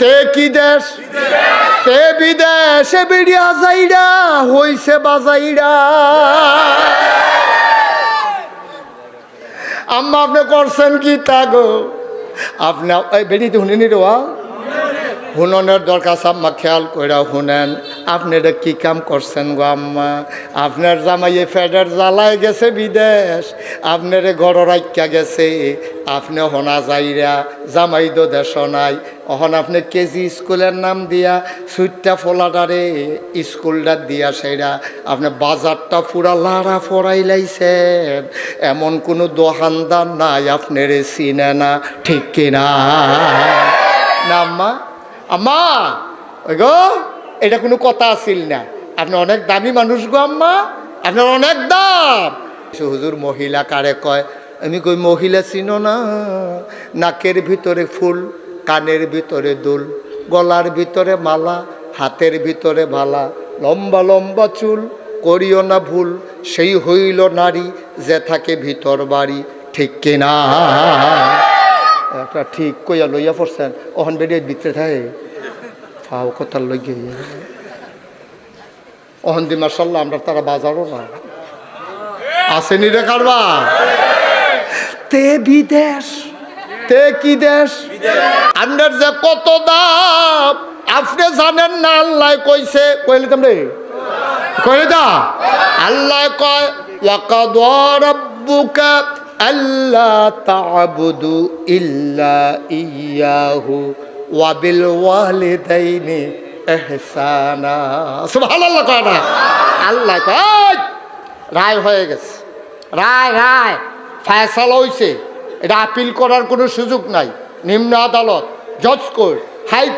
তে কি দেশ? তে বিদেশে বিড়িয়া যাইরা, হইছে বাজাইরা। আম্মা, আপনি করছেন কি তা গো? আপনি বেরিয়ে শুনিনি রে ওয়া? হুননের দরকার আম্মা, খেয়াল কইরা শুনেন। আপনি এটা কি কাম করছেন গো আম্মা? আপনার জামাইয়ে ফেডার জ্বালায় গেছে বিদেশ। আপনার ঘর রাখা গেছে। আপনি হনা যাইরা, জামাই তো দেশ নাই। অহন আপনি কেজি স্কুলের নাম দিয়া সুইটটা ফোলাটারে স্কুলটা দিয়া সেইরা আপনি বাজারটা পুরা লাড়া ফরাই লাইছেন। এমন কোনো দোকানদার নাই আপনার চিনে না, ঠিক কিনা? না আম্মা? আম্মা? ওই গো? এটা কোনো কথা আসিল না। আপনি অনেক দামি মানুষ গো আম্মা আপনার অনেক দাম। হুজুর মহিলা কারে কয়? আমি কই, মহিলা চিনো না। নাকের ভিতরে ফুল, কানের ভিতরে দুল, গলার ভিতরে মালা, হাতের ভিতরে ভালা লম্বা লম্বা চুল, করিও না ভুল, সেই হইল নারী যে থাকে ভিতর বাড়ি, ঠিক কিনা একটা ঠিক কইয়া লইয়া পড়ছেন। ওহন বেরিয়ে ভিতরে থাকে। ফাও কথার লইগে। ওহন দি মার্শাল্লাহ আমরা তারা বাজারও না। আসেনি রে কারবা তে বিদেশ। তে কি দেশ? আপনার যে কত দাম আপনি জানেন না আল্লাহ কইছে। কইলে তোমরে কইলে দা আল্লাহ কয় ওয়াকাদ রাব্বুকা আল্লা তা'বুদু ইল্লা ইয়াহু। ওয়া বিল ওয়ালিদাইনি ইহসানা সুবহানাল্লাহ কয় না? আল্লাহ রায় হয়ে গেছে। রায় রায়। এটা আপিল করার কোনো সুযোগ নাই। নিম্ন আদালত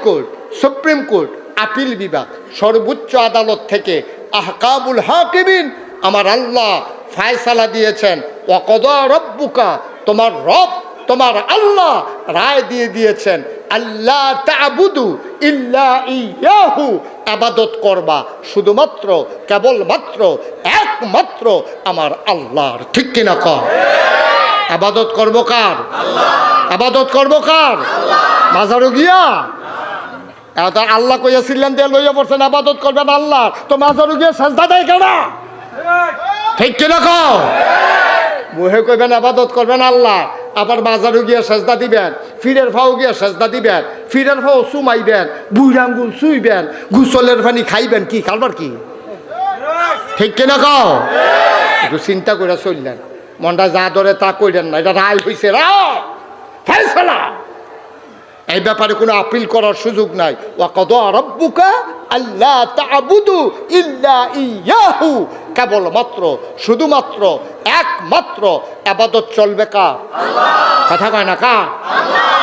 কোর্ট সুপ্রিম কোর্ট, আপিল বিভাগ, সর্বোচ্চ আদালত থেকে আহকাবুল হাকিমিন আমার আল্লাহ ফায়সালা দিয়েছেন। ওকদ রব্বুকা, তোমার রব, তোমার আল্লাহ রায় দিয়ে দিয়েছেন। আল্লাহ তাবুদু ইল্লা ইয়াহু। আবাদত করবা শুধুমাত্র, কেবলমাত্র, একমাত্র আমার আল্লাহর। ঠিক কিনা কর আবাদত করব কার? আবাদত করব কার? মাজারও গিয়া? এটা আল্লাহ কইয়াছিলেন দিয়ে লইয়া পড়ছেন, আবাদত করবেন আল্লাহ। তো মাজারও গিয়া সাজদা দেয় কেন ঠিক কিনা কও মুহে কইবেন আবাদত করবেন আল্লাহ। আবার বাজারও গিয়া সাজদা দিবেন, ফিরের ফাও গিয়া সাজদা দিবেন, ফিরের ফাও চুমাইবেন বুড় আঙ্গুল চুইবেন, গুসলের পানি খাইবেন কি, খালবার কি? ঠিক কিনা কও? একটু চিন্তা করে চললেন। মনটা যা ধরে তা কইলেন না, এটা রায় রায়! ফেসলা এই ব্যাপারে কোনো আপিল করার সুযোগ নাই। ওয়াকদ রব্বুকা আল্লাহ তাবুদু ইল্লা ইয়াহু। কেবলমাত্র শুধুমাত্র, একমাত্র আবাদত চলবে কা? কথা কয় না কা?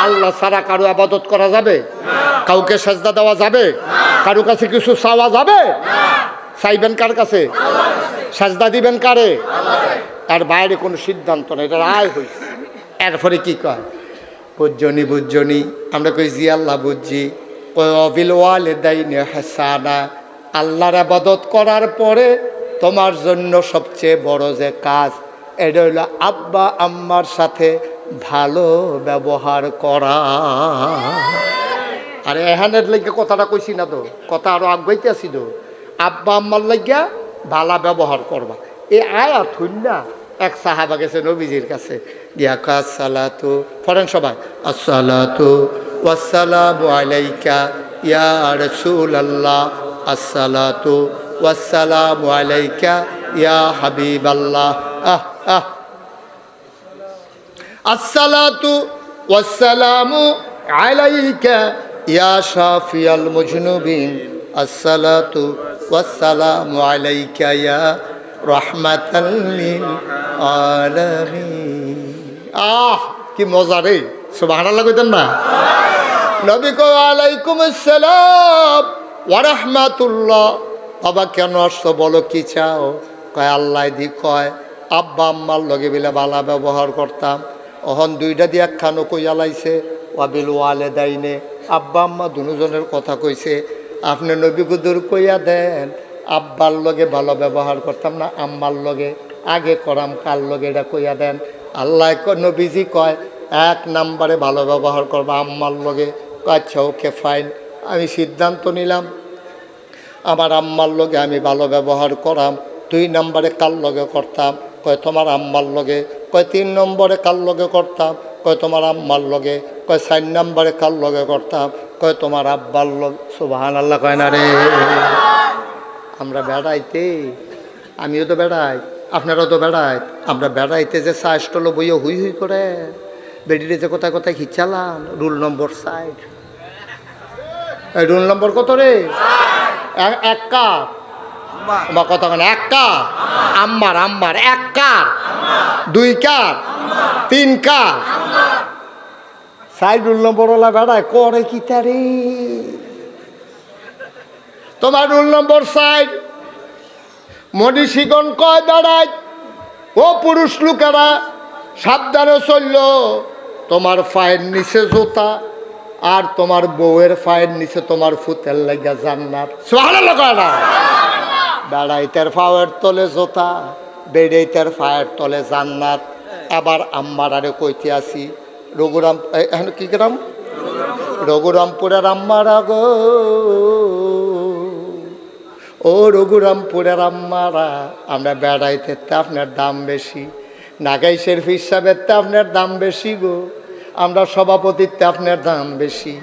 আল্লাহ ছাড়া কারও আবাদত করা যাবে? কাউকে সাজদা দেওয়া যাবে? কারও কাছে কিছু চাওয়া যাবে? চাইবেন কার কাছে? সাজদা দিবেন কারে? তার বাইরে কোনো সিদ্ধান্ত নেই, এটা রায় হয়েছে এরপরে কি কয়? বুঝজনি বুঝজনি, আমরা কই জি, আল্লাহ বুঝছি। কই অবিল ওয়ালে দাইনে হাসানা, আল্লাহর আবাদত করার পরে তোমার জন্য সবচেয়ে বড় যে কাজ, এটা হলো আব্বা আম্মার সাথে ভালো ব্যবহার করা। আরে এহানের লেগে কথাটা কইছি না তো, কথা আরও আগাইতে আসি তো। আব্বা আম্মার লাগিয়া ভালা ব্যবহার করবা। এ আয়া থুন না এক সাহাবা গেছে নবীজির কাছে, গিয়া পড়েন সবাই, আসসালাতু ওয়াসসালামু আলাইকা ইয়া রাসূলুল্লাহ, আসসালাতু ওয়াসসালামু আলাইকা ইয়া হাবিবাল্লাহ। আহ আহ। আসসালাতু ওয়াসসালামু আলাইকা ইয়া শাফিয়াল মুজনুবিন। আসসালাতু ওয়াসসালামু আলাইকা ইয়া রাহমাতাল লিল আহ, কি মজা রে। সুবহানাল্লাহ আলাইকুম আসসালাম ওয়া বাবা, কেন আসছো বলো কি চাও? কয়, আল্লাহ দি কয়, আব্বা আম্মার লগে বিলে বালা ব্যবহার করতাম। অহন দুইটা দিয়ে একখানো কইয়া লাইছে, ওয়াবিল ওয়ালে দাইনে আব্বা আম্মা দুজনের কথা কইছে, আপনি নবী গুদুর কইয়া দেন, আব্বার লগে ভালো ব্যবহার করতাম না, আম্মার লগে। আগে করাম কার লগে এটা কইয়া দেন? আল্লাহ নবীজি কয়, এক নাম্বারে ভালো ব্যবহার করবা আম্মার লগে। আচ্ছা ওকে, ফাইন। আমি সিদ্ধান্ত নিলাম আমার আম্মার লগে আমি ভালো ব্যবহার করাম, দুই নম্বরে কার লগে করতাম? কয়, তোমার আম্মার লগে। কয়, তিন নম্বরে কার লগে করতাম? কয়, তোমার আম্মার লগে। কয়, চার নম্বরে কার লগে করতাম? কয়, তোমার আব্বার লগে। সুবাহান আল্লাহ কয় না রে। আমরা বেড়াইতে, আমিও তো বেড়াই, আপনারাও তো বেড়াই। আমরা বেড়াইতে যে চা স্টল বইয়ে হুই হুই করে, বেডিরে যে কোথায় কোথায় খিচালাম, roll number side. Roll number কত রে? এক- কাপ। আমার কথা এক কাপ। আম্মার। আম্মার এক কাপ। দুই কাপ। তিন কাপ। সাইড রুল নম্বর ওলা বেড়ায় করে কি তারে? তোমার রুল নম্বর সাইড। মনীষীগণ কয় দাঁড়ায়। ও পুরুষ লোকেরা সাবধানে চলল। তোমার ফায়ের নিচে জোতা আর তোমার বউয়ের ফায়ের নিচে তোমার ফুতের লাগা জান্নাত। সোহানা বেড়াইতের ফাওয়ের তলে জোতা বেড়াইতের ফায়ের তলে জান্নাত। এবার আম্মার আরে কইতে আসি রঘুরাম এখন কি গ্রাম? রঘুরামপুরের আম্মার গো ও রঘুরামপুরের আম্মারা আমরা বেড়াইতে আপনার দাম বেশি নাগাইশের হিসাবের তো আপনার দাম বেশি গো। আমরা সভাপতিত্বে আপনার দাম বেশি।